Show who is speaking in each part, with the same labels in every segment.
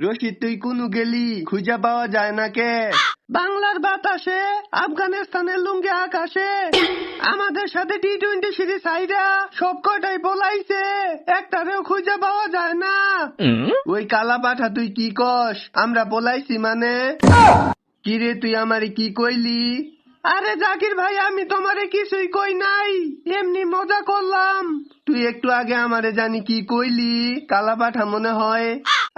Speaker 1: রশিদ তুই কোন গেলি? খুঁজে পাওয়া যায় না কে? বাংলার বাতাসে আফগানিস্তানের লুঙ্গি আকাশে আমাদের সাথে টি টোয়েন্টি সিরিজ হাইরা সব কটাই বলাইছে একটারেও খুঁজে পাওয়া যায় না। ওই কালা পাঠা তুই কি কস? আমরা বলাইছি মানে? কিরে তুই আমারে কি কইলি? আরে জাকির ভাই আমি তোমারে কিছুই কই নাই। এমনি মজা করলাম। তুই একটু আগে আমারে জানি কি কইলি? কালা পাঠা মনে হয়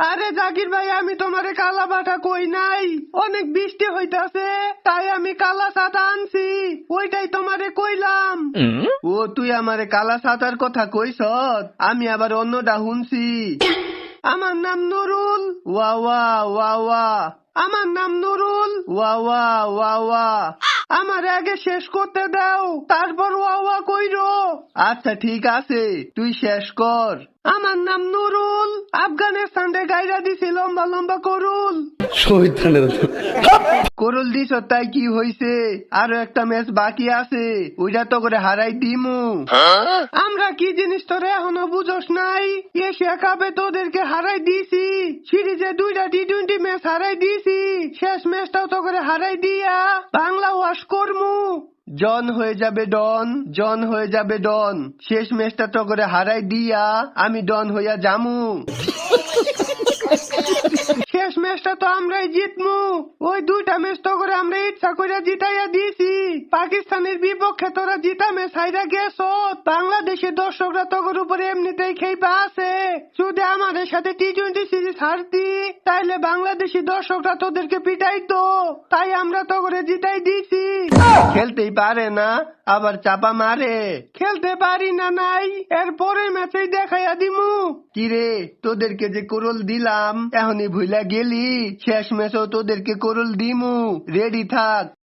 Speaker 1: আরে জাকির ভাই আমি তোমারে কালা পাঠা কই নাই। অনেক বৃষ্টি হইতাছে তাই আমি কালা ছাতা আনছি। ওইটাই তোমারে কইলাম। ও তুই আমারে কালা ছাতার কথা কইস আমি আবার অন্যটা শুনছি আমার নাম নুরুল। ওয়া ওয়া ওয়া ওয়া। আমার নাম নুরুল। ওয়া ওয়া ওয়া ওয়া। আমার আগে শেষ করতে দাও তারপর ওয়া ওয়া কইরো। আচ্ছা ঠিক আছে তুই শেষ কর। আমার নাম নুরুল আফগানিস্তানে গাইরা দিছি লম্বা লম্বা করুল। করুল দিছ তাই কি হইছে? আরও একটা ম্যাচ বাকি আছে, ওইটা তো করে হারাই দিমু। আমরা কি জিনিস তোরে এখনও বুঝোস নাই? এশিয়া কাপে তোদেরকে হারাই দিছি, সিরিজে দুইটা টি টোয়েন্টি ম্যাচ হারাই দিছি, শেষ ম্যাচটাও তো করে হারাই দিয়া। বাংলা ওয়াশ করমু। জন হয়ে যাবে ডন, জন হয়ে যাবে ডন, শেষ ম্যাচটা তো করে হারাই দিয়া, আমি ডন হইয়া জামু ম্যাচটা তো আমরাই জিতমু। ওই দুইটা ম্যাচ তো করে আমরা ইচ্ছা করে জিতাইয়া দিয়েছি। পাকিস্তানের বিপক্ষে তোরা জিতা ম্যাচ হাইরা গেছ। বাংলাদেশের দর্শকরা তোর উপরে এমনিতেই খেইপা আছে। যদি আমাদের সাথে টি টোয়েন্টি সিরিজ হারতি, তাইলে বাংলাদেশি দর্শকরা তোদেরকে পিটাইতো। তাই আমরা তো করে জিতাই দিছি খেলতেই পারে না, আবার চাপা মারে। খেলতে পারি না নাই এরপরে ম্যাচেই দেখাইয়া দিমু। কিরে, তোদেরকে যে করল দিলাম, এখনই ভুইলা গেলি, শেষ ম্যাচও তোদেরকে করল দিমু। রেডি থাক।